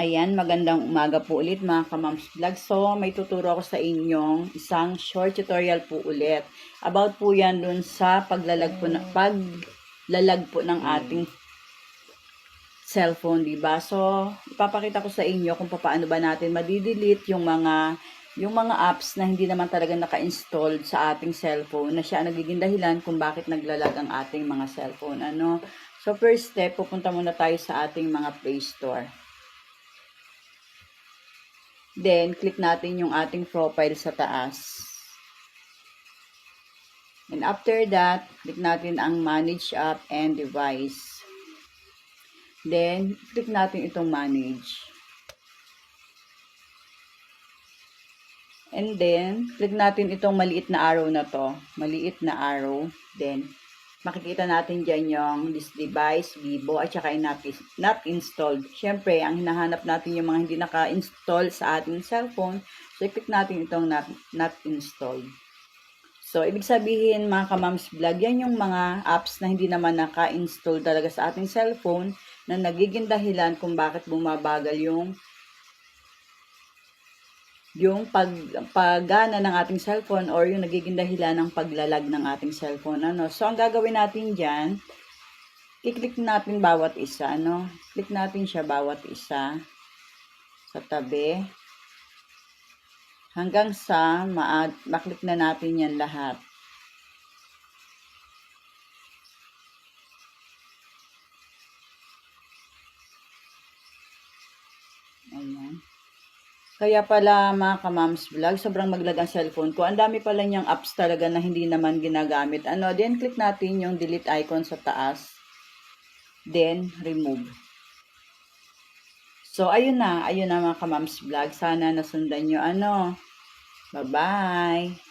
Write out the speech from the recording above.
Ayan, magandang umaga po ulit mga kamams vlog. So, may tuturo ako sa inyong isang short tutorial po ulit. About po yan dun sa paglalag na, paglalag po ng ating cellphone, di ba? So, ipapakita ko sa inyo kung paano ba natin madidelete yung mga yung mga apps na hindi naman talaga naka-install sa ating cellphone na siya nagiging dahilan kung bakit naglalag ang ating mga cellphone. Ano? So, first step, pupunta muna tayo sa ating mga Play Store. Then, click natin yung ating profile sa taas. And after that, click natin ang Manage App and Device. Then, click natin itong Manage. And then, click natin itong maliit na arrow na to. Maliit na arrow. Then, makikita natin dyan yung this device, Vivo, at saka not, not installed. Siyempre, ang hinahanap natin yung mga hindi naka-install sa ating cellphone. So, i-click natin itong not, not installed. So, ibig sabihin, mga kamams vlog, yan yung mga apps na hindi naman naka-install talaga sa ating cellphone na nagiging dahilan kung bakit bumabagal yung yung pag paggana ng ating cellphone or yung nagiging dahilan ng paglalag ng ating cellphone ano? So ang gagawin natin diyan i-click natin bawat isa ano? Click natin siya bawat isa sa tabi. Hanggang sa ma maklik na natin yan lahat. Ayan. Kaya pala mga kamams vlog, sobrang maglag cellphone ko. Ang dami pala niyang apps talaga na hindi naman ginagamit. Ano, then click natin yung delete icon sa taas. Then, remove. So, ayun na. Ayun na mga kamams vlog. Sana nasundan nyo. Ano, bye-bye.